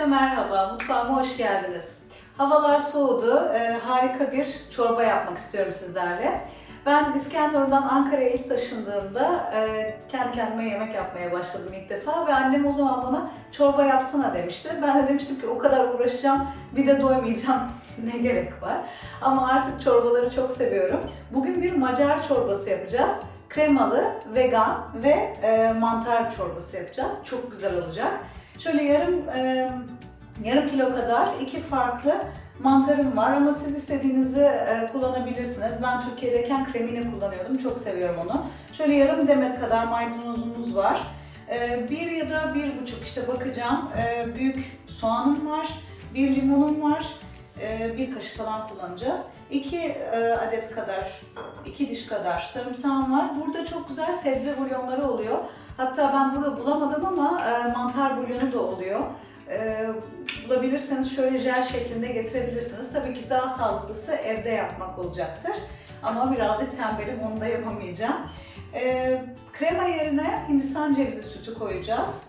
Herkese merhaba, mutfağıma hoş geldiniz. Havalar soğudu, Ee, harika bir çorba yapmak istiyorum sizlerle. Ben İskenderun'dan Ankara'ya ilk taşındığımda e, kendi kendime yemek yapmaya başladım ilk defa ve annem o zaman bana çorba yapsana demişti. Ben de demiştim ki o kadar uğraşacağım, bir de doymayacağım, ne gerek var. Ama artık çorbaları çok seviyorum. Bugün bir Macar çorbası yapacağız. Kremalı, vegan ve e, mantar çorbası yapacağız. Çok güzel olacak. Şöyle yarım e, yarım kilo kadar iki farklı mantarım var ama siz istediğinizi e, kullanabilirsiniz. Ben Türkiye'deyken kremini kullanıyordum. Çok seviyorum onu. Şöyle yarım demet kadar maydanozumuz var. E, bir ya da bir buçuk işte bakacağım. E, büyük soğanım var. Bir limonum var. E, bir kaşık falan kullanacağız. İki e, adet kadar, iki diş kadar sarımsağım var. Burada çok güzel sebze bulyonları oluyor. Hatta ben burada bulamadım ama e, mantar bulyonu da oluyor. E, bulabilirseniz şöyle jel şeklinde getirebilirsiniz. Tabii ki daha sağlıklısı evde yapmak olacaktır. Ama birazcık tembelim, onu da yapamayacağım. E, krema yerine Hindistan cevizi sütü koyacağız.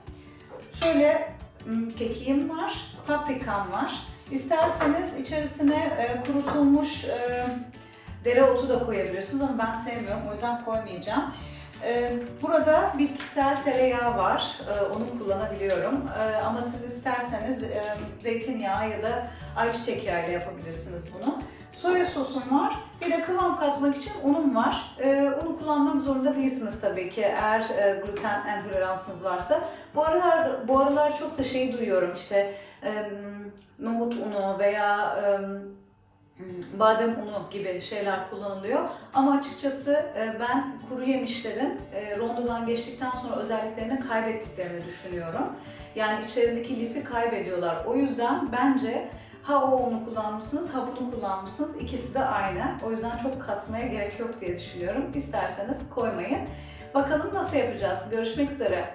Şöyle hmm, kekiğim var, paprikam var. İsterseniz içerisine e, kurutulmuş e, dereotu da koyabilirsiniz ama ben sevmiyorum o yüzden koymayacağım. Ee, Burada bitkisel tereyağı var, Ee, onu kullanabiliyorum. Ee, Ama siz isterseniz e, zeytinyağı ya da ayçiçek yağı ile yapabilirsiniz bunu. Soya sosum var, bir de kıvam katmak için unum var. Unu kullanmak zorunda değilsiniz tabii ki eğer e, gluten intoleransınız varsa. Bu aralar bu aralar çok da şey duyuyorum işte nohut unu veya badem unu gibi şeyler kullanılıyor. Ama açıkçası e, ben kuru yemişlerin e, rondodan geçtikten sonra özelliklerini kaybettiklerini düşünüyorum. Yani içlerindeki lifi kaybediyorlar. O yüzden bence ha o unu kullanmışsınız, ha bunu kullanmışsınız. İkisi de aynı. O yüzden çok kasmaya gerek yok diye düşünüyorum. İsterseniz koymayın. Bakalım nasıl yapacağız. Görüşmek üzere.